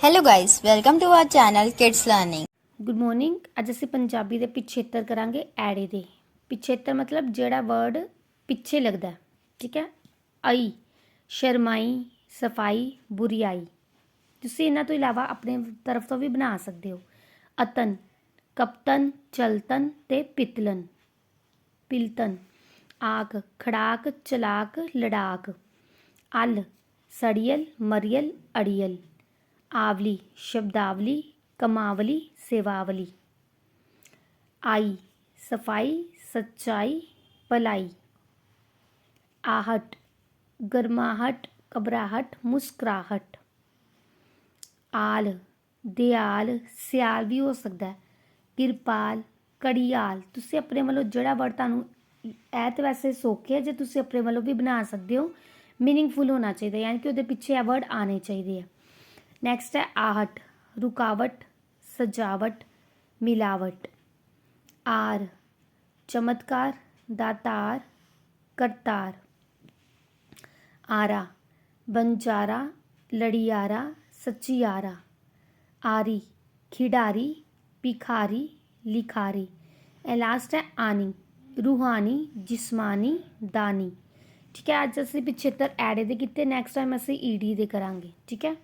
Hello guys, welcome to our channel Kids learning good morning ਅੱਜ ਅਸੀਂ ਪੰਜਾਬੀ ਦੇ ਪਿਛੇਤਰ ਕਰਾਂਗੇ ਐੜੇ ਦੇ। ਪਿਛੇਤਰ ਮਤਲਬ ਜਿਹੜਾ ਵਰਡ ਪਿੱਛੇ ਲੱਗਦਾ ਠੀਕ ਹੈ? ਆਈ ਸ਼ਰਮਾਈ ਸਫ਼ਾਈ ਬੁਰੀਆਈ। ਤੁਸੀਂ ਇਹਨਾਂ ਤੋਂ ਇਲਾਵਾ ਆਪਣੇ ਤਰਫ ਤੋਂ ਵੀ ਬਣਾ ਸਕਦੇ ਹੋ। ਅਤਨ ਕਪਤਨ ਚਲਤਨ ਤੇ ਪਿਤਲਨ। ਪਿਲਤਨ ਆਕ ਖੜਾਕ ਚਲਾਕ ਲੜਾਕ। ਅਲ ਸੜੀਅਲ ਮਰੀਅਲ ਅੜੀਅਲ। ਆਵਲੀ ਸ਼ਬਦਾਵਲੀ ਕਮਾਵਲੀ ਸੇਵਾਵਲੀ ਆਈ ਸਫਾਈ ਸੱਚਾਈ ਭਲਾਈ आहट ਗਰਮਾਹਟ ਘਬਰਾਹਟ ਮੁਸਕਰਾਹਟ ਆਲ ਦਿਆਲ ਸਿਆਲ ਵੀ ਹੋ ਸਕਦਾ ਹੈ ਕਿਰਪਾਲ ਕੜੀਆਲ ਤੁਸੀਂ ਆਪਣੇ ਵੱਲੋਂ ਜਿਹੜਾ ਵਰਡ ਤੁਹਾਨੂੰ ਇਹ ਤਾਂ ਵੈਸੇ ਸੌਖੇ ਹੈ ਜੇ ਤੁਸੀਂ ਆਪਣੇ ਵੱਲੋਂ ਵੀ ਬਣਾ ਸਕਦੇ ਹੋ ਮੀਨਿੰਗਫੁਲ ਹੋਣਾ ਚਾਹੀਦਾ ਯਾਨੀ ਕਿ ਉਹਦੇ ਪਿੱਛੇ ਇਹ ਵਰਡ ਆਣੇ ਚਾਹੀਦੇ ਆ ਨੈਕਸਟ ਹੈ ਆਹਟ ਰੁਕਾਵਟ ਸਜਾਵਟ ਮਿਲਾਵਟ ਆਰ ਚਮਤਕਾਰ ਦਾਤਾਰ ਕਰਤਾਰ ਆਰਾ ਬੰਜਾਰਾ ਲੜੀਆਰਾ ਸੱਚੀਆਰਾ ਆਰੀ ਖਿਡਾਰੀ ਭਿਖਾਰੀ ਲਿਖਾਰੀ ਇਹ ਲਾਸਟ ਹੈ ਆਨੀ ਰੂਹਾਨੀ ਜਿਸਮਾਨੀ ਦਾਨੀ ਠੀਕ ਹੈ ਅੱਜ ਅਸੀਂ ਪਿਛੇਤਰ ਐੜੇ ਦੇ ਕੀਤੇ ਨੈਕਸਟ ਟਾਈਮ ਅਸੀਂ ਈਡੀ ਦੇ ਕਰਾਂਗੇ ਠੀਕ ਹੈ